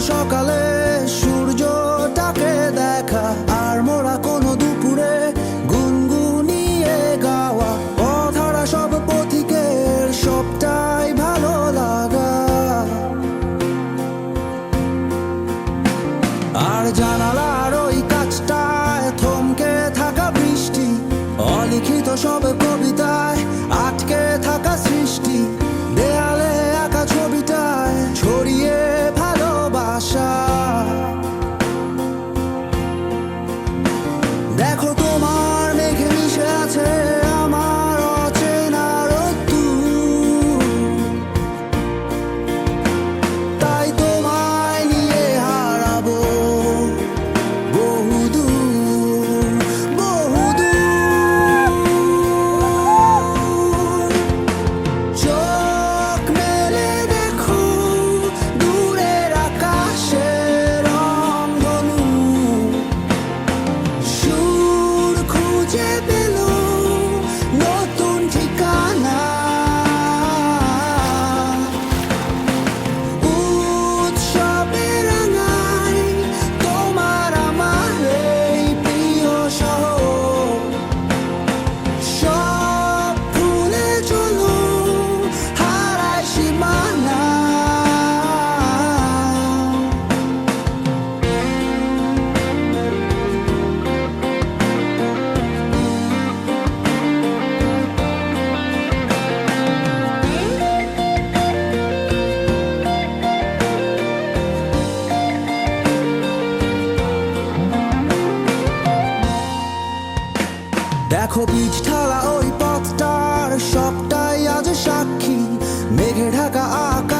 সকালে দেখো বীজ ঠালা ওই পথটার সবটাই আজ সাক্ষী। মেঘে ঢাকা আকাশ